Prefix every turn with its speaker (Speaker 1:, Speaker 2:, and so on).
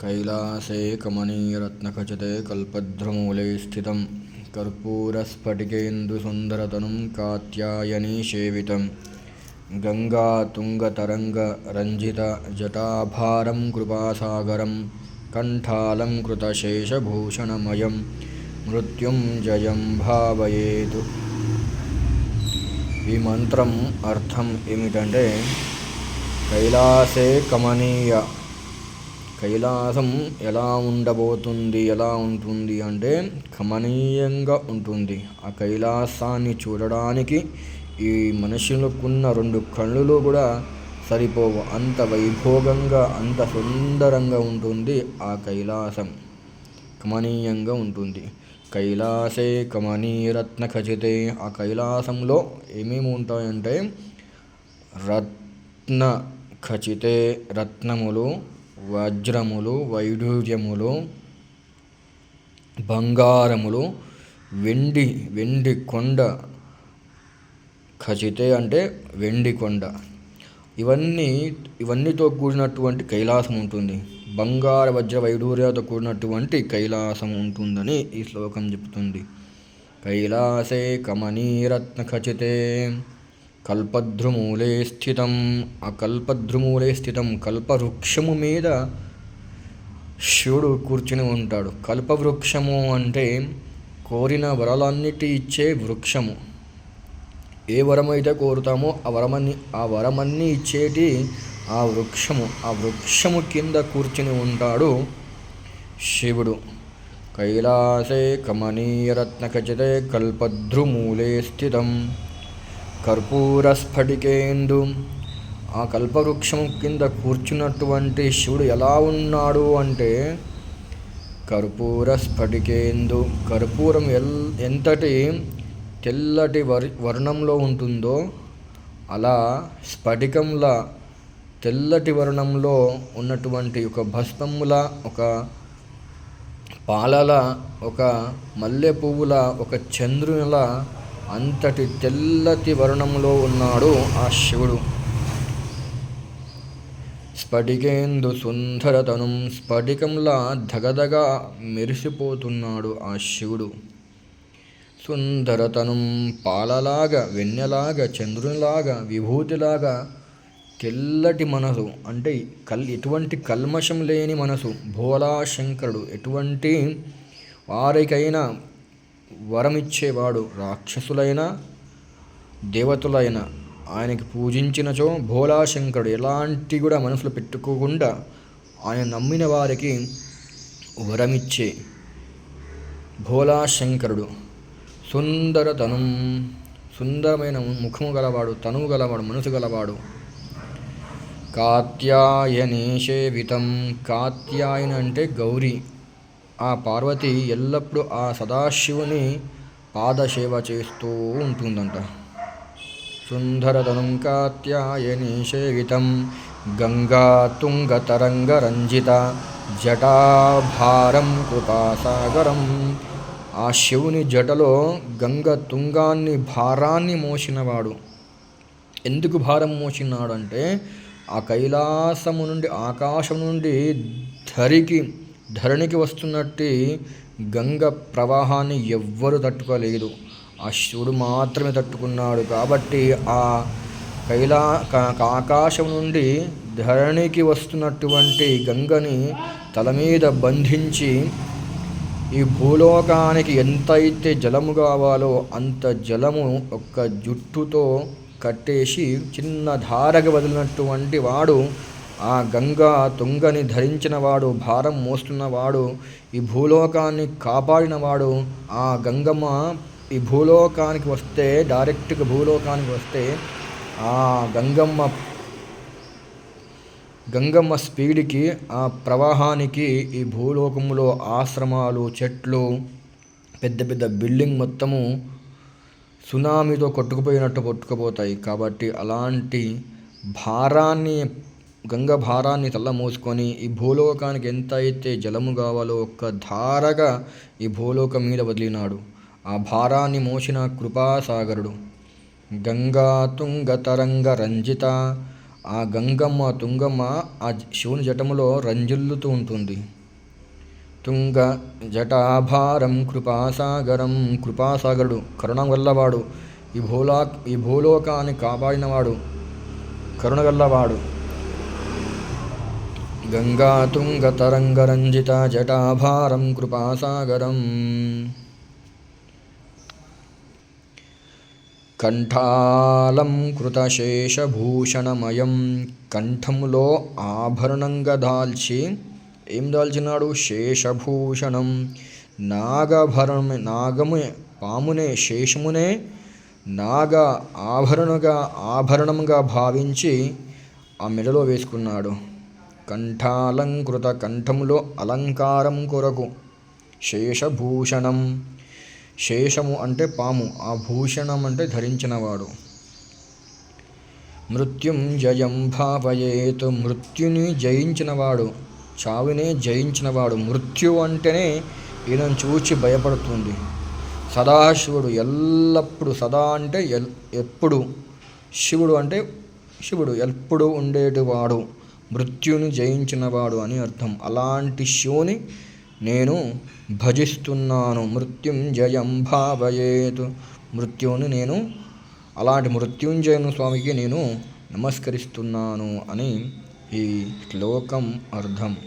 Speaker 1: कैलासे कमनीयरत्नखचिते कल्पद्रुमूले स्थितं कर्पूरस्फटिकेन्दुसुन्दरतनुं कात्यायनीसेवितं गङ्गातुङ्गतरङ्गरञ्जितजटाभारं कृपासागरं कण्ठालङ्कृतशेषभूषणमयं మృత్యుంజయం భావయేతు ఈ మంత్రం అర్థం ఏమిటంటే కైలాసే కమనీయ కైలాసం ఎలా ఉండబోతుంది ఎలా ఉంటుంది అంటే కమనీయంగా ఉంటుంది. ఆ కైలాసాన్ని చూడడానికి ఈ మనుషులకున్న రెండు కళ్ళులు కూడా సరిపోవు. అంత వైభోగంగా అంత సుందరంగా ఉంటుంది ఆ కైలాసం. కమనీయంగా ఉంటుంది. కైలాసే కమనీరత్న ఖచితే. ఆ కైలాసంలో ఏమేమి ఉంటాయంటే రత్న ఖచితే రత్నములు వజ్రములు వైఢూర్యములు బంగారములు వెండి వెండి కొండ ఖచితే అంటే వెండి కొండ. ఇవన్నీ ఇవన్నీతో కూడినటువంటి కైలాసం ఉంటుంది. బంగార వజ్ర వైడూర్యతో కూడినటువంటి కైలాసం ఉంటుందని ఈ శ్లోకం చెబుతుంది. కైలాసే కమనీరత్న ఖచితే కల్పద్రుమూలే స్థితం. ఆ కల్పధ్రుమూలే స్థితం. కల్పవృక్షము మీద శివుడు కూర్చుని ఉంటాడు. కల్పవృక్షము అంటే కోరిన వరాలన్నిటి ఇచ్చే వృక్షము. ఏ వరం అయితే కోరుతామో ఆ వరమన్ని ఆ వరమన్నీ ఇచ్చేటి ఆ వృక్షము. ఆ వృక్షము కింద కూర్చుని ఉంటాడు శివుడు. కైలాసే కమనీయరత్నఖచితే కల్పద్రుమూలే స్థితం. కర్పూర స్ఫటికేందు ఆ కల్పవృక్షం కింద కూర్చున్నటువంటి శివుడు ఎలా ఉన్నాడు అంటే కర్పూర స్ఫటికేందు కర్పూరం ఎల్ ఎంతటి తెల్లటి వర్ వర్ణంలో ఉంటుందో అలా స్ఫటికంలా తెల్లటి వర్ణంలో ఉన్నటువంటి ఒక భస్మముల ఒక పాలల ఒక మల్లె పువ్వుల ఒక చంద్రునిల అంతటి తెల్లటి వర్ణంలో ఉన్నాడు ఆ శివుడు. స్ఫటికేందు సుందరతనం స్ఫటికంలా ధగధగా మెరిసిపోతున్నాడు ఆ శివుడు. సుందరతనం పాలలాగా వెన్నెలాగా చంద్రునిలాగా విభూతిలాగా తెల్లటి మనసు అంటే కల్ ఎటువంటి కల్మషం లేని మనసు భోలా శంకరుడు ఎటువంటి వారికైనా వరమిచ్చేవాడు రాక్షసులైన దేవతలైన ఆయనకి పూజించినచో భోలాశంకరుడు ఎలాంటి కూడా మనసులు పెట్టుకోకుండా ఆయన నమ్మిన వారికి వరమిచ్చే భోలాశంకరుడు సుందరతనం సుందరమైన ముఖము గలవాడు తనువు గలవాడు మనసు గలవాడు. కాత్యాయని సేవితం కాత్యాయన అంటే గౌరీ. ఆ పార్వతి ఎల్లప్పుడూ ఆ సదాశివుని పాదసేవ చేస్తూ ఉంటుందంట. సుందరతనం కాత్యాయని సేవితం గంగా తుంగతరంగరంజిత జటాభారం కృపాసాగరం. ఆ శివుని జటలో గంగ తుంగాన్ని భారాన్ని మోసినవాడు. ఎందుకు భారం మోసినాడంటే ఆ కైలాసము నుండి ఆకాశం నుండి ధరికి ధరణికి వస్తున్నట్టు గంగ ప్రవాహాన్ని ఎవ్వరు తట్టుకోలేదు. ఆ శివుడు మాత్రమే తట్టుకున్నాడు కాబట్టి ఆ కైలా ఆకాశం నుండి ధరణికి వస్తున్నటువంటి గంగని తల మీద బంధించి ఈ భూలోకానికి ఎంతైతే జలము కావాలో అంత జలము ఒక్క జుట్టుతో కట్టేసి చిన్న ధారగా వదిలినటువంటి వాడు ఆ గంగా తుంగని ధరించినవాడు భారం మోస్తున్నవాడు ఈ భూలోకాన్ని కాపాడినవాడు ఆ గంగమ్మ ఈ భూలోకానికి వస్తే డైరెక్ట్గా భూలోకానికి వస్తే ఆ గంగమ్మ గంగమ్మ స్పీడ్కి ఆ ప్రవాహానికి ఈ భూలోకంలో ఆశ్రమాలు చెట్లు పెద్ద పెద్ద బిల్డింగ్ మొత్తము సునామీతో కొట్టుకుపోయినట్టు కొట్టుకుపోతాయి. కాబట్టి అలాంటి భారాన్ని గంగ భారాన్ని తల్లమోసుకొని ఈ భూలోకానికి ఎంత అయితే జలము కావాలో ఒక్క ధారగా ఈ భూలోకం మీద వదిలినాడు. ఆ భారాన్ని మోసిన కృపాసాగరుడు గంగా తుంగ తరంగ రంజిత ఆ గంగమ్మ తుంగమ్మ ఆ శివుని జటములో రంజిల్లుతూ ఉంటుంది. తుంగ జటాభారం కృపాసాగరం కృపాసాగరుడు కరుణ గల్లవాడు ఈ భూలా ఈ భూలోకాన్ని కాపాడినవాడు కరుణ గల్లవాడు గంగా తుంగ తరంగరంజిత జటాభారం కృపాసాగరం. కంఠాలం కృతశేషభూషణమయం కంఠములో ఆభరణంగా దాల్చి ఏం దాల్చినాడు? శేషభూషణం. నాగభరణం నాగము పామునే శేషమునే నాగ ఆభరణగా ఆభరణంగా భావించి ఆ మెడలో వేసుకున్నాడు. కంఠాలంకృత కంఠములో అలంకారం కొరకు శేషభూషణం. శేషము అంటే పాము ఆ భూషణం అంటే ధరించినవాడు. మృత్యుం జయం భావయేత్ మృత్యుని జయించినవాడు చావునే జయించినవాడు. మృత్యు అంటేనే ఈయనను చూచి భయపడుతుంది. సదాశివుడు ఎల్లప్పుడు సదా అంటే ఎల్ ఎప్పుడు? శివుడు అంటే శివుడు ఎప్పుడు ఉండేటివాడు. మృత్యుని జయించినవాడు అని అర్థం. అలాంటి శివుని నేను భజిస్తున్నాను. మృత్యుంజయం భావయేతు. మృత్యువుని నేను అలాంటి మృత్యుంజయను స్వామికి నేను నమస్కరిస్తున్నాను అని ఈ శ్లోకం అర్థం.